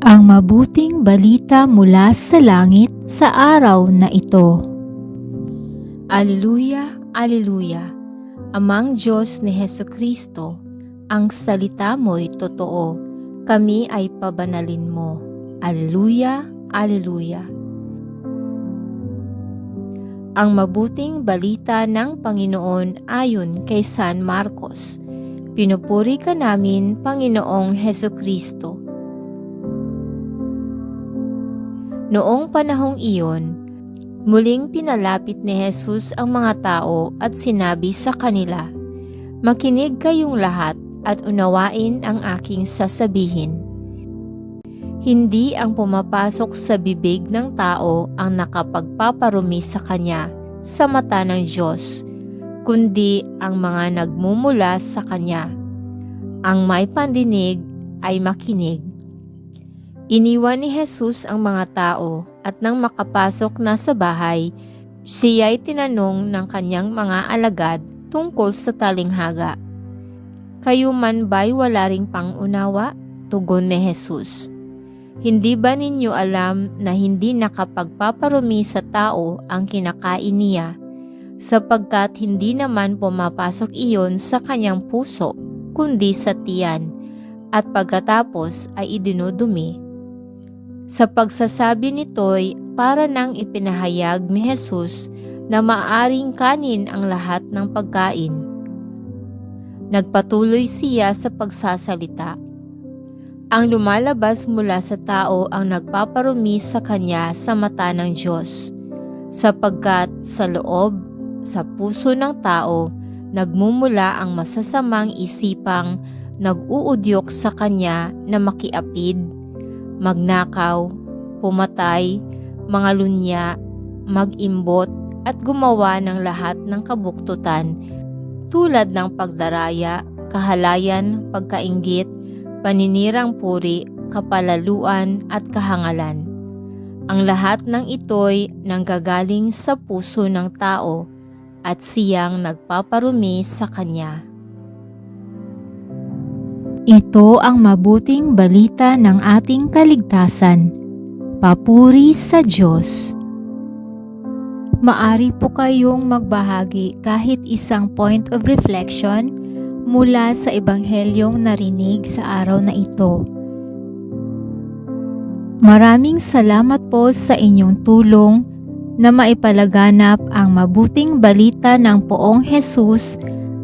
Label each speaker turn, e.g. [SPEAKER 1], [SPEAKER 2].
[SPEAKER 1] ang mabuting balita mula sa langit sa araw na ito. Aleluya, Aleluya! Amang Diyos ni Heso Kristo, ang salita mo'y totoo, kami ay pabanalin mo. Aleluya, Aleluya! Ang mabuting balita ng Panginoon ayon kay San Marcos. Pinupuri ka namin, Panginoong Heso Kristo. Noong panahong iyon, muling pinalapit ni Jesus ang mga tao at sinabi sa kanila, Makinig kayong lahat at unawain ang aking sasabihin. Hindi ang pumapasok sa bibig ng tao ang nakapagpaparumi sa kanya sa mata ng Diyos, kundi ang mga nagmumula sa kanya. Ang may pandinig ay makinig. Iniwan ni Jesus ang mga tao at nang makapasok na sa bahay, siya'y tinanong ng kanyang mga alagad tungkol sa talinghaga. Kayo man ba'y wala ring pangunawa? Tugon ni Jesus. Hindi ba ninyo alam na hindi nakapagpaparumi sa tao ang kinakain niya, sapagkat hindi naman pumapasok iyon sa kanyang puso, kundi sa tiyan, at pagkatapos ay idinudumi. Sa pagsasabi nito'y para nang ipinahayag ni Jesus na maaring kanin ang lahat ng pagkain. Nagpatuloy siya sa pagsasalita. Ang lumalabas mula sa tao ang nagpaparumi sa kanya sa mata ng Diyos, sapagkat sa loob, sa puso ng tao, nagmumula ang masasamang isipang nag-uudyok sa kanya na makiapid, magnakaw, pumatay, mga lunya, mag-imbot at gumawa ng lahat ng kabuktutan tulad ng pagdaraya, kahalayan, pagkaingit, paninirang puri, kapalaluan at kahangalan. Ang lahat ng ito'y nanggagaling sa puso ng tao at siyang nagpaparumi sa kanya. Ito ang mabuting balita ng ating kaligtasan. Papuri sa Diyos. Maari po kayong magbahagi kahit isang point of reflection mula sa ebanghelyong narinig sa araw na ito. Maraming salamat po sa inyong tulong na maipalaganap ang mabuting balita ng poong Jesus